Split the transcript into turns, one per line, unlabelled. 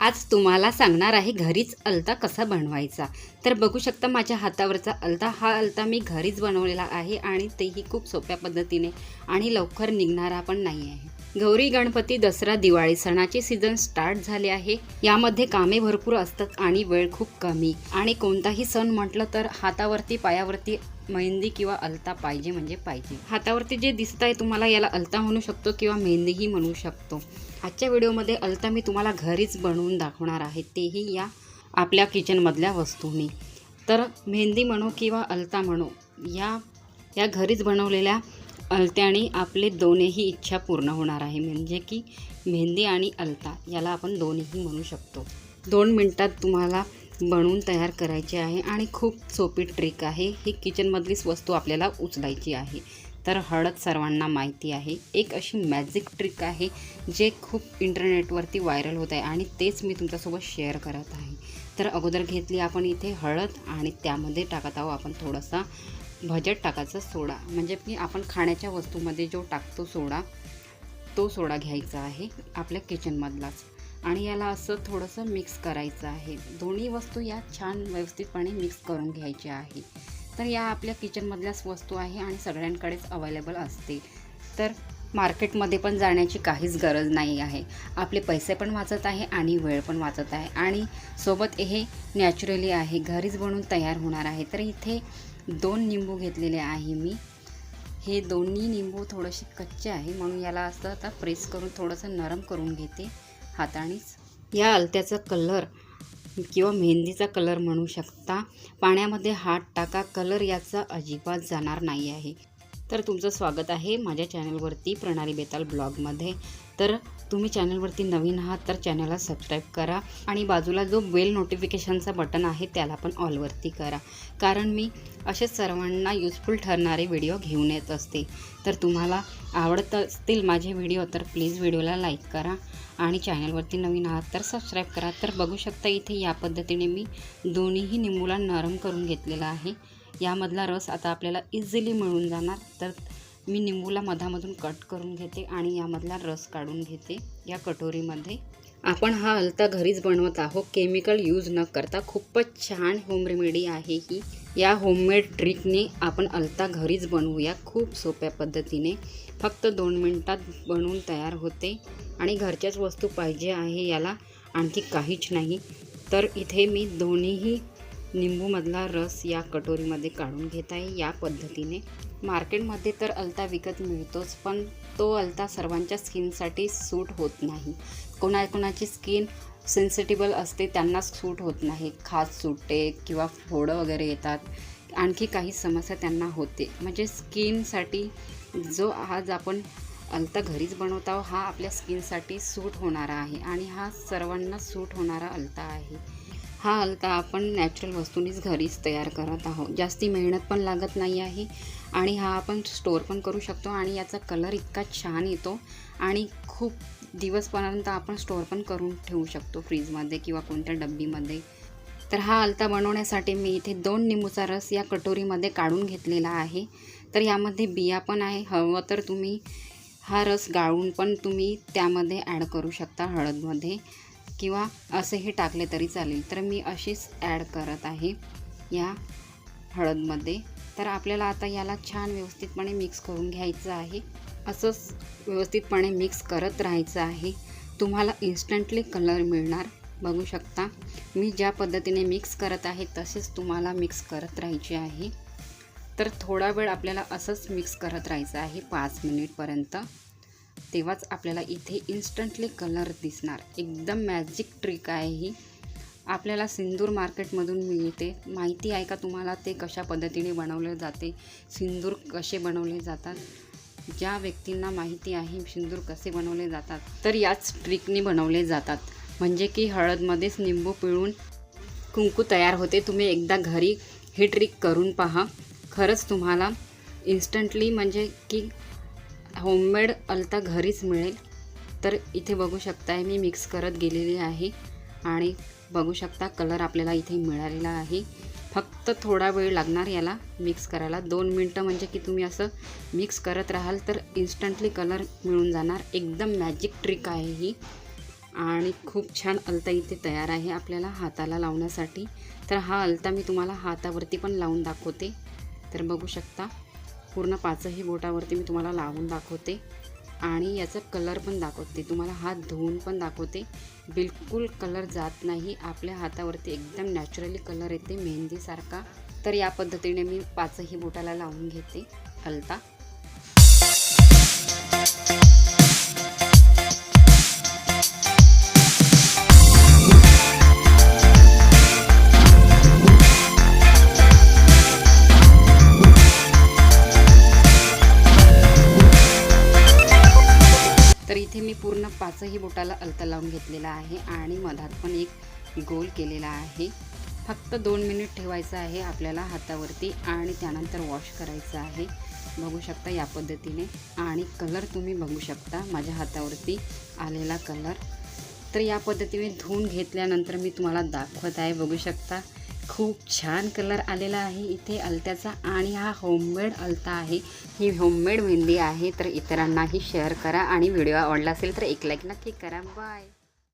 आज तुम्हाला सांगणार आहे घरीच अलता कसा बनवायचा. तर बघू शकता माझ्या हातावरचा अलता. हा अलता मी घरीच बनवलेला आहे आणि तेही खूप सोप्या पद्धतीने आणि लवकर निघणारा पण नाही आहे. गौरी गणपती दसरा दिवाळी सणाचे सीझन स्टार्ट झाले आहे. यामध्ये कामे भरपूर असतात आणि वेळ खूप कमी. आणि कोणताही सण म्हटलं तर हातावरती पायावरती मेहंदी किंवा अलता पाहिजे म्हणजे पाहिजे. हातावरती जे दिसत आहे तुम्हाला याला अलता म्हणू शकतो किंवा मेहंदीही म्हणू शकतो. आजच्या व्हिडिओमध्ये अलता मी तुम्हाला घरीच बनवून दाखवणार आहे. तेही या आपल्या किचनमधल्या वस्तूंनी. तर मेहंदी म्हणू किंवा अलता म्हणू या या घरीच बनवलेल्या अलत्याने आपले दोन्ही इच्छा पूर्ण होणार आहे. म्हणजे की मेहंदी आणि अलता याला आपण दोन्ही म्हणू शकतो. दोन मिनटात तुम्हाला बनवून तयार करायचे आहे आणि खूप सोपी ट्रिक आहे. ही किचनमधलीच वस्तू आपल्याला उचलायची आहे. तर हळद सर्वांना माहिती आहे. एक अशी मॅजिक ट्रिक आहे जे खूप इंटरनेटवरती व्हायरल होत आहे आणि तेच मी तुमच्यासोबत शेअर करत आहे. तर अगोदर घेतली आपण इथे हळद आणि त्यामध्ये टाकत आहोत आपण थोडासा भजत टाकायचा सोडा. म्हणजे की आपण खाण्याच्या वस्तूमध्ये जो टाकतो सोडा तो सोडा घ्यायचा आहे आपल्या किचनमधलाच आणि याला असं थोडंसं मिक्स करायचं आहे. दोन्ही वस्तू या छान व्यवस्थितपणे मिक्स करून घ्यायच्या आहे तर या आपल्या किचनमधल्याच वस्तू आहे आणि सगळ्यांकडेच अवेलेबल असते तर मार्केटमध्ये पण जाण्याची काहीच गरज नाही आहे. आपले पैसे पण वाचत आहे आणि वेळ पण वाचत आहे. आणि सोबत हे नॅचरली आहे. घरीच बनवून तयार होणार आहे. तर इथे दोन निंबू घेतलेले आहे मी. हे दोन्ही निंबू थोडेसे कच्चे आहे. म्हणून याला असं आता प्रेस करून थोडंसं नरम करून घेते हातानेच. या अलत्याचा कलर किंवा मेहंदीचा कलर म्हणू शकता. पाण्यामध्ये हात टाका. कलर याचा अजिबात जाणार नाही आहे. तर तुमचं स्वागत आहे माझ्या चॅनलवरती प्रणाली बेताल ब्लॉगमध्ये. तर तुम्ही चॅनलवरती नवीन आहात तर चॅनलला सबस्क्राईब करा आणि बाजूला जो बेल नोटिफिकेशनचा बटन आहे त्याला पण ऑलवरती करा. कारण मी असे सर्वांना युजफुल ठरणारे व्हिडिओ घेऊन येत असते. तर तुम्हाला आवडत असतील माझे व्हिडिओ तर प्लीज व्हिडिओला लाईक करा आणि चॅनलवरती नवीन आहात तर सबस्क्राईब करा. तर बघू शकता इथे या पद्धतीने मी दोन्हीही निंबूला नरम करून घेतलेला आहे. यामधला रस आता आपल्याला इझिली मिळून जाणार. तर मी निंबूला मधामधून कट करून घेते आणि यामधला रस काढून घेते या कटोरीमध्ये. आपण हा हलता घरीच बनवत आहोत. केमिकल यूज न करता खूपच छान होम रेमेडी आहे ही. या होममेड ट्रिकने आपण अलता घरीच बनवूया खूप सोप्या पद्धतीने. फक्त दोन मिनटात बनवून तयार होते आणि घरच्याच वस्तू पाहिजे आहे याला आणखी काहीच नाही. तर इथे मी दोन्हीही निंबूमधला रस या कटोरीमध्ये काढून घेत आहे. या पद्धतीने मार्केटमध्ये तर अलता विकत मिळतोच पण तो अलता सर्वांच्या स्किनसाठी सूट होत नाही. कोणा कोणाची स्किन सेन्सिटिबल असते त्यांना सूट होत नाही. खास सुटते किंवा फोडं वगैरे येतात. आणखी काही समस्या त्यांना होते. म्हणजे स्किनसाठी जो आज आपण अलता घरीच बनवत आहोत हा आपल्या स्किनसाठी सूट होणारा आहे आणि हा सर्वांना सूट होणारा अलता आहे. हा अलता आपण नॅचरल वस्तूंनीच घरीच तयार करत आहोत. जास्ती मेहनत पण लागत नाही आहे आणि हा आपण स्टोअर पण करू शकतो आणि याचा कलर इतका छान येतो आणि खूप दिवसपर्यंत आपण स्टोअर पण करून ठेवू शकतो फ्रीजमध्ये किंवा कोणत्या डब्बीमध्ये. तर हा अलता बनवण्यासाठी मी इथे दोन निंबूचा रस या कटोरीमध्ये काढून घेतलेला आहे. तर यामध्ये बिया पण आहे. हवं तर तुम्ही हा रस गाळून पण तुम्ही त्यामध्ये ॲड करू शकता हळदमध्ये. किंवा असेही टाकले तरी चालेल. तर मी अशीच ॲड करत आहे या हळदमध्ये. तर आपल्याला आता याला छान व्यवस्थितपणे मिक्स करून घ्यायचं आहे. असंच व्यवस्थितपणे मिक्स करत राहायचं आहे. तुम्हाला इन्स्टंटली कलर मिळणार. बघू शकता. मी ज्या पद्धतीने मिक्स करत आहे तसेच तुम्हाला मिक्स करत राहायचे आहे. तर थोडा वेळ आपल्याला असंच मिक्स करत राहायचं आहे पाच मिनिटपर्यंत तेव्हाच आपल्याला इथे इन्स्टंटली कलर दिसणार. एकदम मॅजिक ट्रिक आहे ही. आपल्याला सिंदूर मार्केटमधून मिळते. माहिती आहे का तुम्हाला ते कशा पद्धतीने बनवले जाते? सिंदूर कसे बनवले जातात? ज्या व्यक्तींना माहिती आहे सिंदूर कसे बनवले जातात तर याच ट्रिकने बनवले जातात. म्हणजे की हळदमध्येच निंबू पिळून कुंकू तयार होते. तुम्ही एकदा घरी ही ट्रिक करून पहा. खरंच तुम्हाला इन्स्टंटली म्हणजे की होममेड अलता घरीच मिळेल. तर इथे बघू शकता मी मिक्स करत गेलेली आहे. आणि बघू शकता कलर आपल्याला इथे मिळालेला आहे. फक्त थोडा वेळ लागणार याला मिक्स करायला. दोन मिनटं म्हणजे की तुम्ही असं मिक्स करत राहाल तर इन्स्टंटली कलर मिळून जाणार. एकदम मॅजिक ट्रिक आहे ही. आणि खूप छान अलता इथे तयार आहे आपल्याला हाताला लावण्यासाठी. तर हा अलता मी तुम्हाला हातावरती पण लावून दाखवते. तर बघू शकता. पूर्ण पाचही बोटावरती मी तुम्हाला लावून दाखवते. आणि याचा कलर पण दाखवते. तुम्हाला हात धुवून पण दाखवते. बिलकुल कलर जात नाही. आपल्या हातावरती एकदम नॅचरली कलर येते. मेहंदीसारखा. तर या पद्धतीने मी पाचही बोटाला लावून घेते हलता. तर इथे मी पूर्ण पाचही बोटाला अलता लावून घेतलेला आहे आणि मधात पण एक गोल केलेला आहे. फक्त दोन मिनिट ठेवायचं आहे आपल्याला हातावरती आणि त्यानंतर वॉश करायचं आहे. बघू शकता या पद्धतीने. आणि कलर तुम्ही बघू शकता. माझ्या हातावरती आलेला कलर तर या पद्धतीने धुवून घेतल्यानंतर मी तुम्हाला दाखवत आहे. बघू शकता. खूप छान कलर आलेला आहे. इथे अलत्याचा आणि हा होममेड अलता आहे. ही होममेड मेहंदी आहे तर इतरांनाही शेअर करा आणि व्हिडिओ आवडला असेल तर एक लाईक नक्की करा. बाय